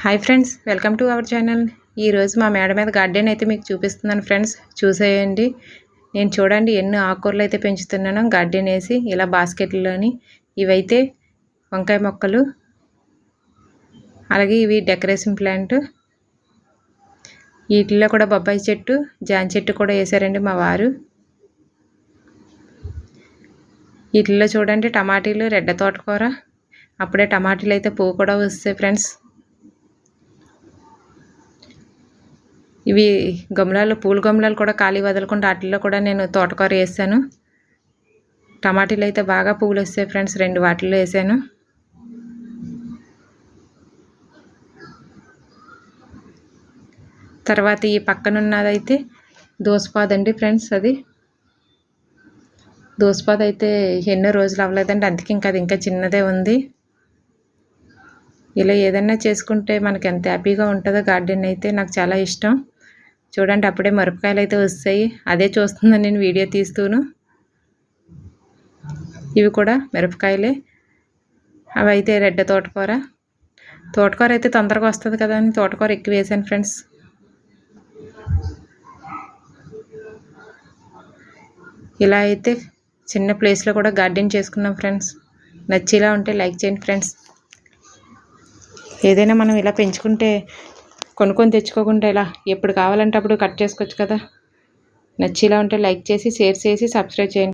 Hi friends welcome to our channel. ఈరోజు మా మేడ మీద గార్డెన్ అయితే మీకు చూపిస్తున్నాను ఫ్రెండ్స్. చూసేయండి. నేను చూడండి ఎన్ని ఆకుకూరలు అయితే పెంచుతున్నాను. గార్డెన్ వేసి ఇలా బాస్కెట్లోని ఇవైతే వంకాయ మొక్కలు అలాగే ఇవి డెకరేషన్ ప్లాంట్. వీటిల్లో కూడా బొబ్బాయి చెట్టు జాన్ చెట్టు కూడా వేసారండి మా వారు. వీటిల్లో చూడండి టమాటీలు రెడ్డ తోటకూర. అప్పుడే టమాటీలు అయితే పువ్వు కూడా వస్తాయి ఫ్రెండ్స్. ఇవి గమలాలు పూల గమలాలు కూడా ఖాళీ వదలకుండా వాటిల్లో కూడా నేను తోటకూర వేసాను. టమాటీలు అయితే బాగా పువ్వులు వస్తాయి ఫ్రెండ్స్ రెండు వాటిల్లో వేసాను. తర్వాత ఈ పక్కన ఉన్నదైతే దోసపాదండి ఫ్రెండ్స్ అది. దోసపాద అయితే ఎన్నో రోజులు అవ్వలేదండి అందుకే ఇంకా అది ఇంకా చిన్నదే ఉంది. ఇలా ఏదన్నా చేసుకుంటే మనకి ఎంత హ్యాపీగా ఉంటుందో గార్డెన్ అయితే నాకు చాలా ఇష్టం. చూడండి అప్పుడే మిరపకాయలు అయితే వస్తాయి. అదే చూస్తుందని నేను వీడియో తీస్తూను. ఇవి కూడా మిరపకాయలే. అవి అయితే రెడ్డ తోటకూర. తోటకూర అయితే తొందరగా వస్తుంది కదా అని తోటకూర ఎక్కువ వేసాను ఫ్రెండ్స్. ఇలా అయితే చిన్న ప్లేస్లో కూడా గార్డెన్ చేసుకున్నాం ఫ్రెండ్స్. నచ్చేలా ఉంటే లైక్ చేయండి ఫ్రెండ్స్. ఏదైనా మనం ఇలా పెంచుకుంటే కొనుక్కొని తెచ్చుకోకుండా ఇలా ఎప్పుడు కావాలంటే అప్పుడు కట్ చేసుకోవచ్చు కదా. నచ్చేలా ఉంటే లైక్ చేసి షేర్ చేసి సబ్స్క్రైబ్ చేయండి.